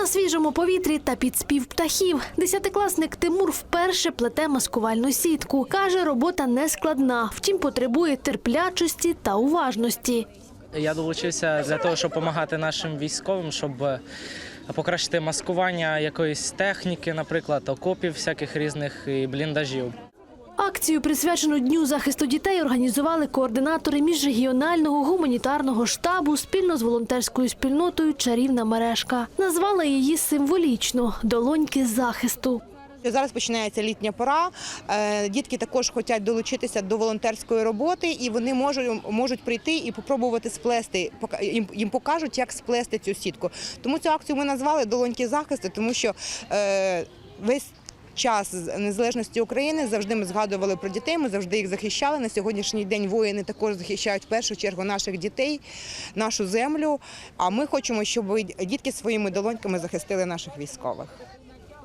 На свіжому повітрі та під спів птахів десятикласник Тимур вперше плете маскувальну сітку. Каже, робота не складна, втім потребує терплячості та уважності. Я долучився для того, щоб допомагати нашим військовим, щоб е, покращити маскування якоїсь техніки, наприклад, окопів всяких різних і бліндажів. Акцію, присвячену Дню захисту дітей, організували координатори міжрегіонального гуманітарного штабу спільно з волонтерською спільнотою Чарівна мережка. Назвали її символічно долоньки захисту. Зараз починається літня пора. Е, Дітки також хочуть долучитися до волонтерської роботи, і вони можуть, можуть прийти і спробувати сплести. Їм покажуть, як сплести цю сітку. Тому цю акцію ми назвали Долоньки захисту, тому що е, весь. Час незалежності України завжди ми згадували про дітей. Ми завжди їх захищали. На сьогоднішній день воїни також захищають в першу чергу наших дітей, нашу землю. А ми хочемо, щоб дітки своїми долоньками захистили наших військових.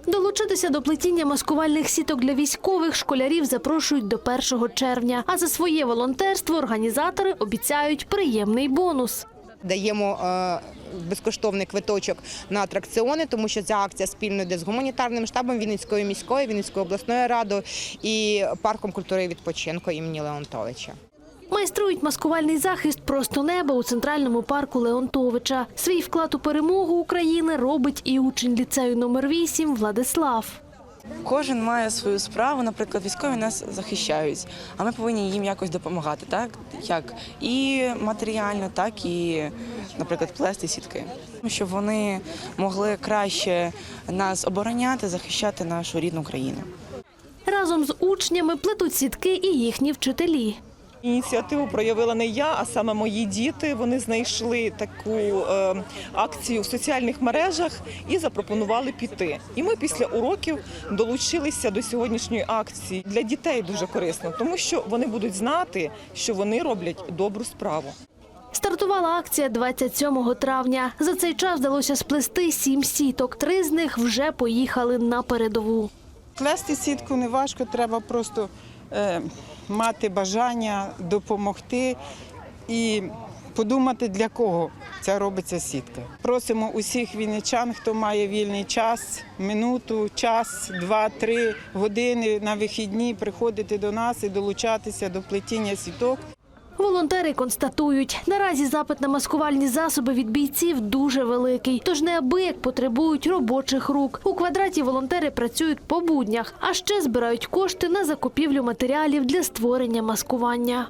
Долучитися до плетіння маскувальних сіток для військових школярів запрошують до 1 червня. А за своє волонтерство організатори обіцяють приємний бонус. Даємо е, безкоштовний квиточок на атракціони, тому що ця акція спільно йде з гуманітарним штабом Вінницької міської, Вінницької обласної ради і парком культури і відпочинку імені Леонтовича. Майструють маскувальний захист просто неба у центральному парку Леонтовича. Свій вклад у перемогу України робить і учень ліцею номер 8 Владислав. Кожен має свою справу. Наприклад, військові нас захищають, а ми повинні їм якось допомагати, так як і матеріально, так і, наприклад, плести сітки, щоб вони могли краще нас обороняти, захищати нашу рідну країну. Разом з учнями плетуть сітки і їхні вчителі. Ініціативу проявила не я, а саме мої діти. Вони знайшли таку е, акцію в соціальних мережах і запропонували піти. І ми після уроків долучилися до сьогоднішньої акції. Для дітей дуже корисно, тому що вони будуть знати, що вони роблять добру справу. Стартувала акція 27 травня. За цей час вдалося сплести сім сіток. Три з них вже поїхали на передову. Плести сітку не важко, треба просто мати бажання допомогти і подумати, для кого ця робиться сітка. Просимо усіх вінничан, хто має вільний час, минуту, час, два-три години на вихідні приходити до нас і долучатися до плетіння сіток. Волонтери констатують, наразі запит на маскувальні засоби від бійців дуже великий, тож неабияк потребують робочих рук. У квадраті волонтери працюють по буднях, а ще збирають кошти на закупівлю матеріалів для створення маскування.